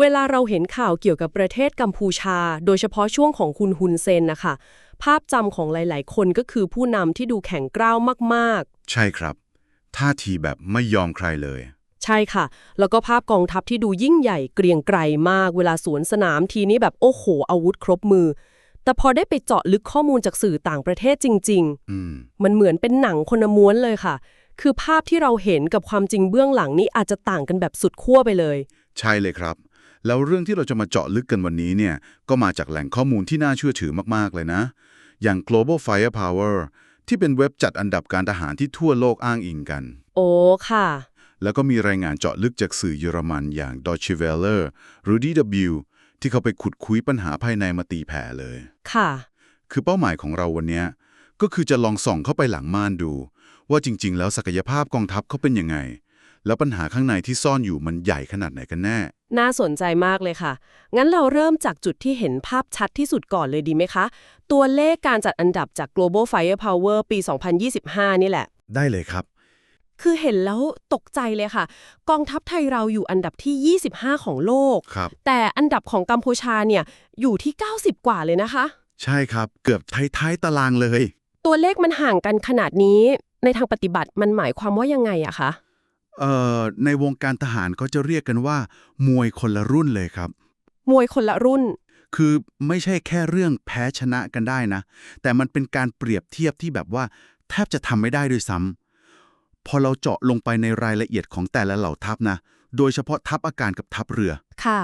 เวลาเราเห็นข่าวเกี่ยวกับประเทศกัมพูชา โดยเฉพาะช่วงของคุณฮุนเซนนะคะ ภาพจำของหลาย ๆ คนก็คือผู้นำที่ดูแข็งกร้าวมากใช่ครับ ท่าทีแบบไม่ยอมใครเลยๆใช่ค่ะ แล้วก็ภาพกองทัพที่ดูยิ่งใหญ่เกรียงไกรมาก เวลาสวนสนามทีนี้แบบโอ้โห อาวุธครบมือ แต่พอได้ไปเจาะลึกข้อมูลจากสื่อต่างประเทศจริง ๆ อืม มันเหมือนเป็นหนังคนละม้วนเลยค่ะ คือภาพที่เราเห็นกับความจริงเบื้องหลังนี้อาจจะต่างกันแบบสุดขั้วไปเลย ใช่เลยครับ แล้วเรื่องที่เราจะมาเจาะลึกกันวันนี้เนี่ยก็มาจากแหล่งข้อมูลที่น่าเชื่อถือมากๆเลยนะ อย่าง global firepower ที่เป็นเว็บจัดอันดับการทหารที่ทั่วโลกอ้างอิงกัน โอ้ค่ะ แล้วก็มีรายงานเจาะลึกจากสื่อเยอรมันอย่าง Deutsche Welle หรือ DW ที่เขาไปขุดคุยปัญหาภายในมาตีแผ่เลย ค่ะ คือเป้าหมายของเราวันเนี้ยก็คือจะลองส่องเข้าไปหลังม่านดู ว่าจริง ๆ แล้วศักยภาพกองทัพเขาเป็นยังไง แล้วปัญหาข้างในที่ซ่อนอยู่มันใหญ่ขนาดไหนกันแน่ น่าสนใจมากเลยค่ะ งั้นเราเริ่มจากจุดที่เห็นภาพชัดที่สุดก่อนเลยดีไหมคะ ตัวเลขการจัดอันดับจาก Global Firepower ปี 2025 นี่แหละ ได้เลยครับ คือเห็นแล้วตกใจเลยค่ะ กองทัพไทยเราอยู่อันดับที่ 25 ของโลก ครับ แต่อันดับของกัมพูชาเนี่ยอยู่ที่ 90 กว่าเลยนะคะ ใช่ครับ เกือบท้ายๆตารางเลย ตัวเลขมันห่างกันขนาดนี้ ในทางปฏิบัติมันหมายความว่ายังไงอะคะเอ่อ ในวงการทหารเขาจะเรียกกันว่า มวยคนละรุ่นเลยครับ มวยคนละรุ่น คือไม่ใช่แค่เรื่องแพ้ชนะกันได้นะ แต่มันเป็นการเปรียบเทียบที่แบบว่า แทบจะทำไม่ได้ด้วยซ้ำพอเราเจาะลงไปในรายละเอียดของแต่ละเหล่าทัพนะ โดยเฉพาะทัพอากาศกับทัพเรือ ค่ะ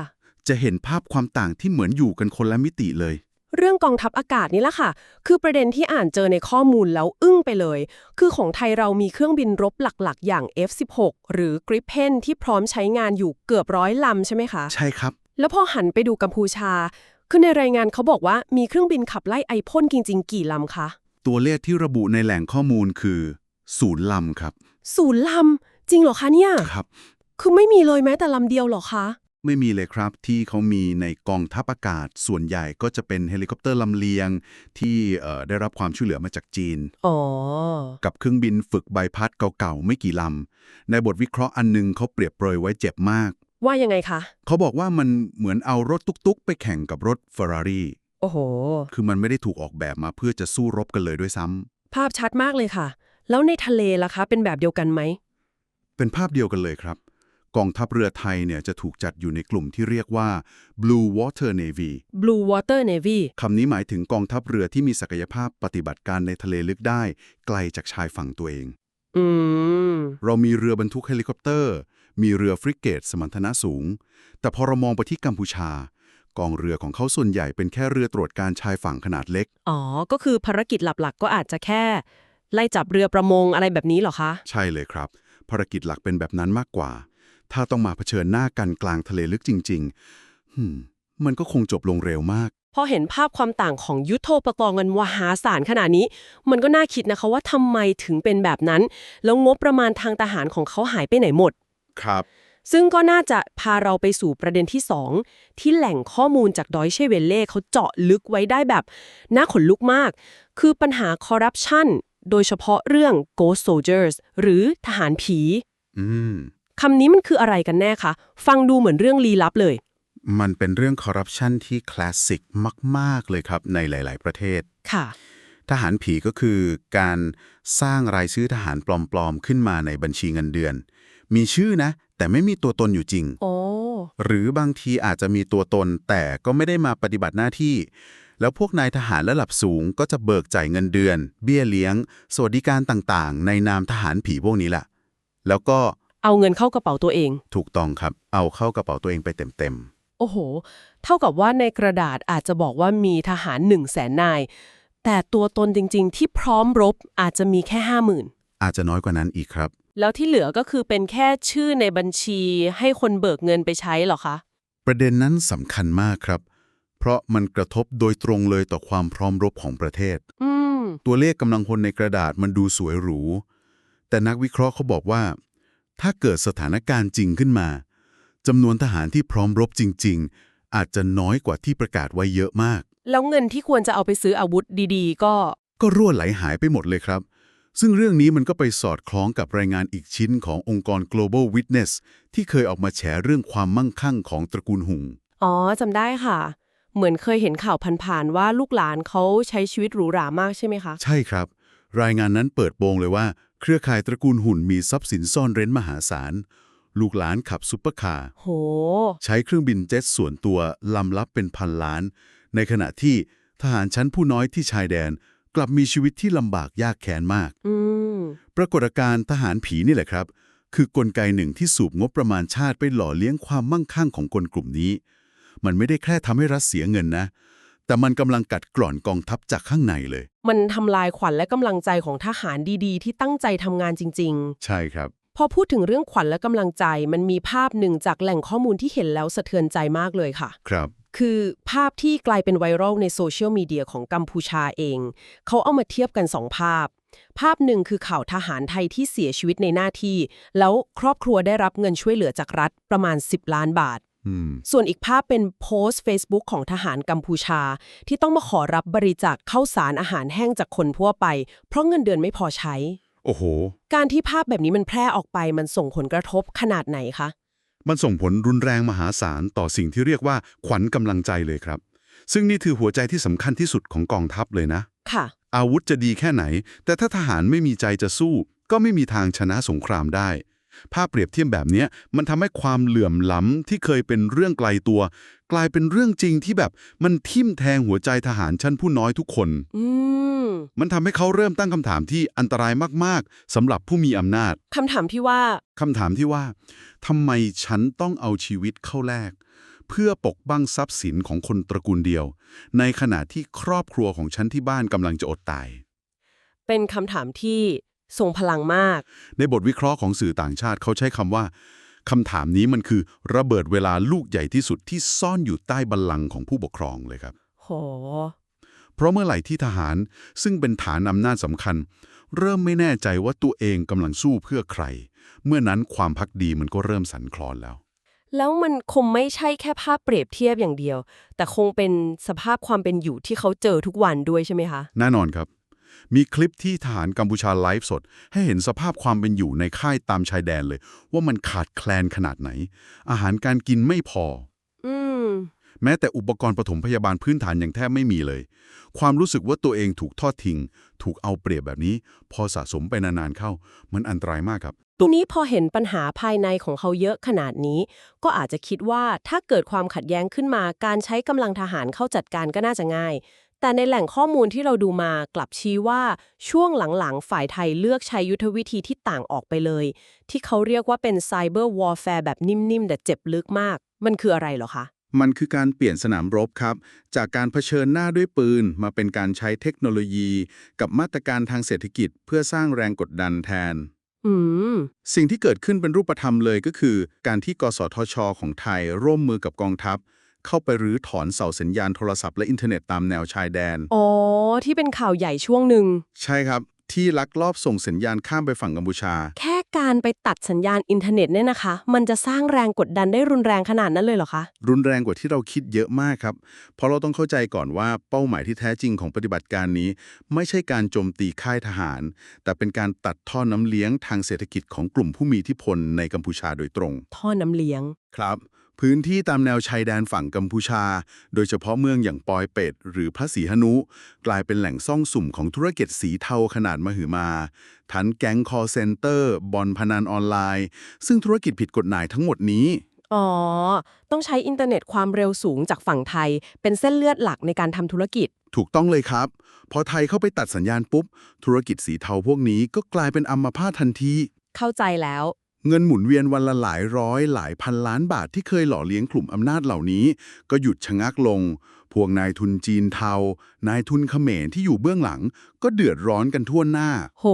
จะเห็นภาพความต่างที่เหมือนอยู่กันคนละมิติเลย เรื่องกองทัพอากาศนี่แหละค่ะ คือประเด็นที่อ่านเจอในข้อมูลแล้วอึ้งไปเลย คือของไทยเรามีเครื่องบินรบหลักๆ อย่าง F16 หรือ Gripen ที่พร้อมใช้งานอยู่เกือบร้อยลำใช่ไหมคะ ใช่ครับ แล้วพอหันไปดูกัมพูชา คือในรายงานเขาบอกว่ามีเครื่องบินขับไล่ไอพ่นจริง ๆ กี่ลำคะ ตัวเลขที่ระบุในแหล่งข้อมูลคือศูนย์ลำครับ ศูนย์ลำจริงเหรอคะเนี่ย ครับ คือไม่มีเลยแม้แต่ลำเดียวเหรอคะ ไม่มีเลยครับที่เขามีในกองทัพอากาศ ส่วนใหญ่ก็จะเป็นเฮลิคอปเตอร์ลำเลียง ที่เอ่อได้รับความช่วยเหลือมาจากจีนอ๋อกับเครื่องบินฝึกใบพัดเก่าๆ ไม่กี่ลำ ในบทวิเคราะห์อันหนึงเขาเปรียบเปรยไว้เจ็บมาก ว่ายังไงคะ เขาบอกว่ามันเหมือนเอารถตุ๊กๆ ไปแข่งกับรถเฟอร์รารี่โอ้โห คือมันไม่ได้ถูกออกแบบมาเพื่อจะสู้รบกันเลยด้วยซ้ำภาพชัดมากเลยค่ะ แล้วในทะเลล่ะคะ เป็นแบบเดียวกันไหมเป็นภาพเดียวกันเลยครับ กองทัพเรือไทยเนี่ยจะถูกจัดอยู่ในกลุ่มที่เรียกว่า Blue Water Navy Blue Water Navy คำนี้หมายถึงกองทัพเรือที่มีศักยภาพปฏิบัติการในทะเลลึกได้ ไกลจากชายฝั่งตัวเอง อืม เรามีเรือบรรทุกเฮลิคอปเตอร์ มีเรือฟริเกตสมรรถนะสูง แต่พอเรามองไปที่กัมพูชา กองเรือของเขาส่วนใหญ่เป็นแค่เรือตรวจการชายฝั่งขนาดเล็ก อ๋อ ก็คือภารกิจหลักๆ ก็อาจจะแค่ ไล่จับเรือประมงอะไรแบบนี้เหรอคะ ใช่เลยครับ ภารกิจหลักเป็นแบบนั้นมากกว่า ถ้าต้องมาเผชิญหน้ากันกลางทะเลลึกจริงๆหืมมันก็คงจบลงเร็วมาก พอเห็นภาพความต่างของยุทโธปกรณ์กันมหาศาลขนาดนี้ มันก็น่าคิดนะคะว่าทำไมถึงเป็นแบบนั้น แล้วงบประมาณทางทหารของเขาหายไปไหนหมด ครับ ซึ่งก็น่าจะพาเราไปสู่ประเด็นที่ 2 ที่แหล่งข้อมูลจากดอยเชเวลเล่เขาเจาะลึกไว้ได้แบบน่าขนลุกมาก คือปัญหาคอร์รัปชันโดยเฉพาะเรื่อง ghost soldiers หรือทหารผี อืม คำนี้มันคืออะไรกันแน่คะ ฟังดูเหมือนเรื่องลี้ลับเลย มันเป็นเรื่องคอร์รัปชันที่คลาสสิกมาก ๆ เลยครับในหลาย ๆ ประเทศ ค่ะ ทหารผีก็คือการสร้างรายชื่อทหารปลอม ๆ ขึ้นมาในบัญชีเงินเดือน มีชื่อนะ แต่ไม่มีตัวตนอยู่จริงโอ้หรือบางทีอาจจะมีตัวตนแต่ก็ไม่ได้มาปฏิบัติหน้าที่ แล้วพวกนายทหารระดับสูงก็จะเบิกจ่ายเงินเดือน เบี้ยเลี้ยง สวัสดิการต่าง ๆ ในนามทหารผีพวกนี้แหละ แล้วก็ เอาเงินเข้ากระเป๋าตัวเอง ถูกต้องครับ เอาเข้ากระเป๋าตัวเองไปเต็มโอ้โห เท่ากับว่าในกระดาษอาจจะบอกว่ามีทหารหนึ่งแสนนาย แต่ตัวตนจริงๆ ที่พร้อมรบอาจจะมีแค่ห้าหมื่นๆ อาจจะน้อยกว่านั้นอีกครับ แล้วที่เหลือก็คือเป็นแค่ชื่อในบัญชีให้คนเบิกเงินไปใช้เหรอคะ ประเด็นนั้นสำคัญมากครับ เพราะมันกระทบโดยตรงเลยต่อความพร้อมรบของประเทศ อืม ตัวเลขกำลังพลในกระดาษมันดูสวยหรู แต่นักวิเคราะห์เขาบอกว่า ถ้าเกิดสถานการณ์จริงขึ้นมาจำนวนทหารที่พร้อมรบจริง ๆ อาจจะน้อยกว่าที่ประกาศไว้เยอะมาก แล้วเงินที่ควรจะเอาไปซื้ออาวุธดีๆ ก็ ก็รั่วไหลหายไปหมดเลยครับ ซึ่งเรื่องนี้มันก็ไปสอดคล้องกับรายงานอีกชิ้นขององค์กร Global Witness ที่เคยออกมาแฉเรื่องความมั่งคั่งของตระกูลหุง อ๋อจำได้ค่ะ เหมือนเคยเห็นข่าวผ่านๆว่าลูกหลานเขาใช้ชีวิตหรูหรามากใช่ไหมคะ ใช่ครับ รายงานนั้นเปิดโปงเลยว่า เครือข่ายตระกูลหุ่นมีทรัพย์สินซ่อนเร้นมหาศาล ลูกหลานขับซุปเปอร์คาร์โห ใช้เครื่องบินเจ็ตส่วนตัวลำลับเป็นพันล้าน ในขณะที่ทหารชั้นผู้น้อยที่ชายแดนกลับมีชีวิตที่ลำบากยากแค้นมาก อืม ปรากฏการณ์ทหารผีนี่แหละครับ คือกลไกหนึ่งที่สูบงบประมาณชาติไปหล่อเลี้ยงความมั่งคั่งของคนกลุ่มนี้ มันไม่ได้แค่ทำให้รัฐเสียเงินนะ แต่มันกำลังกัดกร่อนกองทัพจากข้างในเลย มันทำลายขวัญและกำลังใจของทหารดีๆ ที่ตั้งใจทำงานจริง ใช่ครับ ๆ พอพูดถึงเรื่องขวัญและกำลังใจ มันมีภาพหนึ่งจากแหล่งข้อมูลที่เห็นแล้วสะเทือนใจมากเลยค่ะ ครับ คือภาพที่กลายเป็นไวรัลในโซเชียลมีเดียของกัมพูชาเอง เขาเอามาเทียบกันสองภาพ ภาพหนึ่งคือข่าวทหารไทยที่เสียชีวิตในหน้าที่ แล้วครอบครัวได้รับเงินช่วยเหลือจากรัฐประมาณ 10 ล้านบาทอืม ส่วนอีกภาพเป็นโพสต์ Facebook ของทหารกัมพูชา ที่ต้องมาขอรับบริจาคข้าวสารอาหารแห้งจากคนทั่วไป เพราะเงินเดือนไม่พอใช้ โอ้โห การที่ภาพแบบนี้มันแพร่ออกไปมันส่งผลกระทบขนาดไหนคะ มันส่งผลรุนแรงมหาศาลต่อสิ่งที่เรียกว่าขวัญกำลังใจเลยครับ ซึ่งนี่คือหัวใจที่สำคัญที่สุดของกองทัพเลยนะ ค่ะ อาวุธจะดีแค่ไหน แต่ถ้าทหารไม่มีใจจะสู้ ก็ไม่มีทางชนะสงครามได้ ภาพเปรียบเทียบแบบเนี้ยมันทำให้ความเหลื่อมล้ำที่เคยเป็นเรื่องไกลตัว กลายเป็นเรื่องจริงที่แบบมันทิ่มแทงหัวใจทหารชั้นผู้น้อยทุกคนอืมมันทำให้เขาเริ่มตั้งคำถามที่อันตรายมากๆสำหรับผู้มีอำนาจคำถามที่ว่าคำถามที่ว่าทำไมฉันต้องเอาชีวิตเข้าแลกเพื่อปกป้องทรัพย์สินของคนตระกูลเดียว ในขณะที่ครอบครัวของฉันที่บ้านกำลังจะอดตาย เป็นคำถามที่ ทรงพลังมาก ในบทวิเคราะห์ของสื่อต่างชาติเขาใช้คำว่าคำถามนี้มันคือระเบิดเวลาลูกใหญ่ที่สุดที่ซ่อนอยู่ใต้บัลลังก์ของผู้ปกครองเลยครับโหเพราะเมื่อไหร่ที่ทหารซึ่งเป็นฐานอำนาจสำคัญ เริ่มไม่แน่ใจว่าตัวเองกำลังสู้เพื่อใคร เมื่อนั้นความพักดีมันก็เริ่มสั่นคลอนแล้ว แล้วมันคงไม่ใช่แค่ภาพเปรียบเทียบอย่างเดียว แต่คงเป็นสภาพความเป็นอยู่ที่เขาเจอทุกวันด้วยใช่ไหมคะ แน่นอนครับ มีคลิปที่ทหารกัมพูชาไลฟ์สด ให้เห็นสภาพความเป็นอยู่ในค่ายตามชายแดนเลย ว่ามันขาดแคลนขนาดไหน อาหารการกินไม่พอ อืมแม้แต่อุปกรณ์ปฐมพยาบาลพื้นฐานยังแทบไม่มีเลย ความรู้สึกว่าตัวเองถูกทอดทิ้ง ถูกเอาเปรียบแบบนี้ พอสะสมไปนานๆเข้า มันอันตรายมากครับทีนี้พอเห็นปัญหาภายในของเขาเยอะขนาดนี้ ก็อาจจะคิดว่าถ้าเกิดความขัดแย้งขึ้นมาการใช้กำลังทหารเข้าจัดการก็น่าจะง่าย แต่ในแหล่งข้อมูลที่เราดูมากลับชี้ว่าช่วงหลังๆ ฝ่ายไทยเลือกใช้ยุทธวิธีที่ต่างออกไปเลย ที่เขาเรียกว่าเป็นไซเบอร์วอร์แฟร์แบบนิ่มๆ แต่เจ็บลึกมาก มันคืออะไรเหรอคะมันคือการเปลี่ยนสนามรบครับ จากการเผชิญหน้าด้วยปืน มาเป็นการใช้เทคโนโลยี กับมาตรการทางเศรษฐกิจ เพื่อสร้างแรงกดดันแทนอืมสิ่งที่เกิดขึ้นเป็นรูปธรรมเลยก็คือ การที่กสทช ของไทยร่วมมือกับกองทัพ เข้าไปรื้อถอนเสาสัญญาณโทรศัพท์และอินเทอร์เน็ตตามแนวชายแดน อ๋อ ที่เป็นข่าวใหญ่ช่วงหนึ่ง ใช่ครับ ที่ลักลอบส่งสัญญาณข้ามไปฝั่งกัมพูชา แค่การไปตัดสัญญาณอินเทอร์เน็ตเนี่ยนะคะ มันจะสร้างแรงกดดันได้รุนแรงขนาดนั้นเลยเหรอคะ รุนแรงกว่าที่เราคิดเยอะมากครับ เพราะเราต้องเข้าใจก่อนว่าเป้าหมายที่แท้จริงของปฏิบัติการนี้ ไม่ใช่การโจมตีค่ายทหาร แต่เป็นการตัดท่อน้ำเลี้ยงทางเศรษฐกิจของกลุ่มผู้มีอิทธิพลในกัมพูชาโดยตรง ท่อน้ำเลี้ยง ครับ พื้นที่ตามแนวชายแดนฝั่งกัมพูชา โดยเฉพาะเมืองอย่างปอยเป็ดหรือพระศรีหนุ กลายเป็นแหล่งซ่องสุมของธุรกิจสีเทาขนาดมหึมา ทั้งแก๊งคอเซนเตอร์บอลพนันออนไลน์ ซึ่งธุรกิจผิดกฎหมายทั้งหมดนี้ อ๋อ ต้องใช้อินเทอร์เน็ตความเร็วสูงจากฝั่งไทย เป็นเส้นเลือดหลักในการทำธุรกิจ ถูกต้องเลยครับ พอไทยเข้าไปตัดสัญญาณปุ๊บ ธุรกิจสีเทาพวกนี้ก็กลายเป็นอัมพาตทันที เข้าใจแล้ว เงินหมุนเวียนวันละหลายร้อยหลายพันล้านบาทที่เคยหล่อเลี้ยงกลุ่มอำนาจเหล่านี้ ก็หยุดชะงักลง พวกนายทุนจีนเทา นายทุนเขมรที่อยู่เบื้องหลัง ก็เดือดร้อนกันทั่วหน้า โห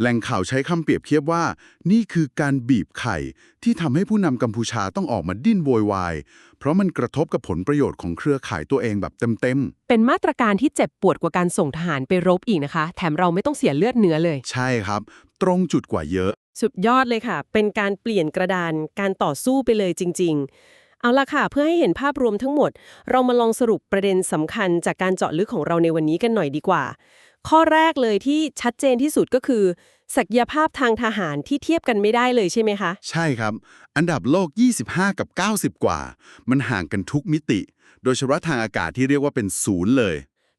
แหล่งข่าวใช้คำเปรียบเทียบว่า นี่คือการบีบไข่ ที่ทำให้ผู้นำกัมพูชาต้องออกมาดิ้นโวยวาย เพราะมันกระทบกับผลประโยชน์ของเครือข่ายตัวเองแบบเต็มเป็นมาตรการที่เจ็บปวดกว่าการส่งทหารไปรบอีกนะคะ แถมเราไม่ต้องเสียเลือดเนื้อเลยๆใช่ครับ ตรงจุดกว่าเยอะ สุดยอดเลยค่ะ เป็นการเปลี่ยนกระดานการต่อสู้ไปเลยจริง ๆ เอาละค่ะ เพื่อให้เห็นภาพรวมทั้งหมด เรามาลองสรุปประเด็นสำคัญจากการเจาะลึกของเราในวันนี้กันหน่อยดีกว่า ข้อแรกเลยที่ชัดเจนที่สุดก็คือ ศักยภาพทางทหารที่เทียบกันไม่ได้เลยใช่ไหมคะ ใช่ครับ อันดับโลก 25 กับ 90 กว่า มันห่างกันทุกมิติ โดยเฉพาะทางอากาศที่เรียกว่าเป็นศูนย์เลย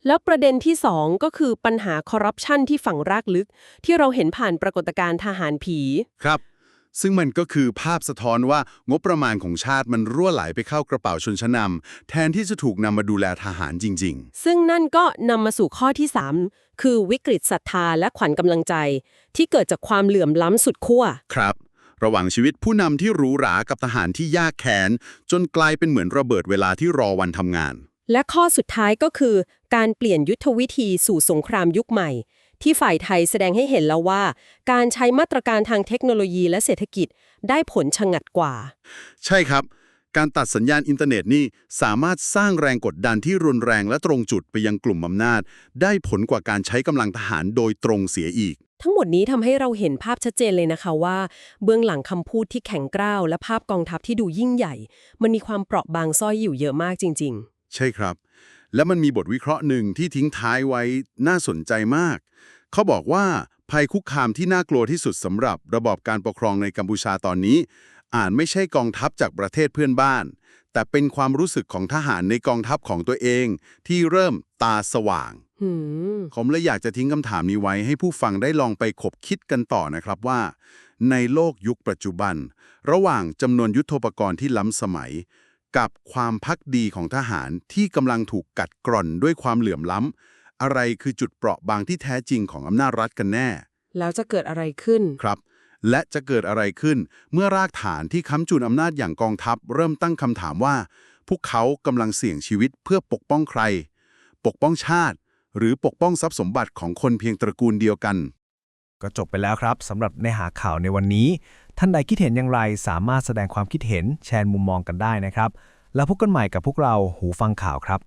แล้วประเด็นที่ 2 ก็คือปัญหาคอร์รัปชันที่ฝังรากลึก ที่เราเห็นผ่านปรากฏการณ์ทหารผี ครับ ซึ่งมันก็คือภาพสะท้อนว่างบประมาณของชาติมันรั่วไหลไปเข้ากระเป๋าชนชั้นนำแทนที่จะถูกนำมาดูแลทหารจริงซึ่งนั่นก็นำมาสู่ข้อที่ 3 คือวิกฤตศรัทธาและขวัญกำลังใจ ที่เกิดจากความเหลื่อมล้ำสุดขั้วๆครับระหว่างชีวิตผู้นำที่หรูหรากับทหารที่ยากแค้นจนกลายเป็นเหมือนระเบิดเวลาที่รอวันทำงาน และข้อสุดท้ายก็คือ การเปลี่ยนยุทธวิธีสู่สงครามยุคใหม่ ที่ฝ่ายไทยแสดงให้เห็นแล้วว่า การใช้มาตรการทางเทคโนโลยีและเศรษฐกิจได้ผลชะงัดกว่า ใช่ครับ การตัดสัญญาณอินเทอร์เน็ตนี่สามารถสร้างแรงกดดันที่รุนแรงและตรงจุดไปยังกลุ่มอำนาจ ได้ผลกว่าการใช้กำลังทหารโดยตรงเสียอีกทั้งหมดนี้ทำให้เราเห็นภาพชัดเจนเลยนะคะว่า เบื้องหลังคำพูดที่แข็งกร้าว และภาพกองทัพที่ดูยิ่งใหญ่ มันมีความเปราะบางซ่อยอยู่เยอะมากจริง ใช่ครับ แล้วมันมีบทวิเคราะห์หนึ่งที่ทิ้งท้ายไว้น่าสนใจมาก เขาบอกว่าภัยคุกคามที่น่ากลัวที่สุดสำหรับระบอบการปกครองในกัมพูชาตอนนี้ อาจไม่ใช่กองทัพจากประเทศเพื่อนบ้าน แต่เป็นความรู้สึกของทหารในกองทัพของตัวเอง ที่เริ่มตาสว่างๆหืมผมเลยอยากจะทิ้งคำถามนี้ไว้ให้ผู้ฟังได้ลองไปขบคิดกันต่อนะครับว่า ในโลกยุคปัจจุบัน ระหว่างจำนวนยุทโธปกรณ์ที่ล้ำสมัย กับความพักดีของทหารที่กำลังถูกกัดกร่อนด้วยความเหลื่อมล้ำ อะไรคือจุดเปราะบางที่แท้จริงของอำนาจรัฐกันแน่ แล้วจะเกิดอะไรขึ้นครับ และจะเกิดอะไรขึ้นเมื่อรากฐานที่ค้ำจุนอำนาจอย่างกองทัพ เริ่มตั้งคำถามว่า พวกเขากำลังเสี่ยงชีวิตเพื่อปกป้องใคร ปกป้องชาติ หรือปกป้องทรัพย์สมบัติของคนเพียงตระกูลเดียวกัน ก็จบไปแล้วครับสำหรับเนื้อหาข่าวในวันนี้ ท่านใดคิดเห็นอย่างไร สามารถแสดงความคิดเห็นแชร์มุมมองกันได้นะครับ แล้วพบกันใหม่กับพวกเราหูฟังข่าวครับ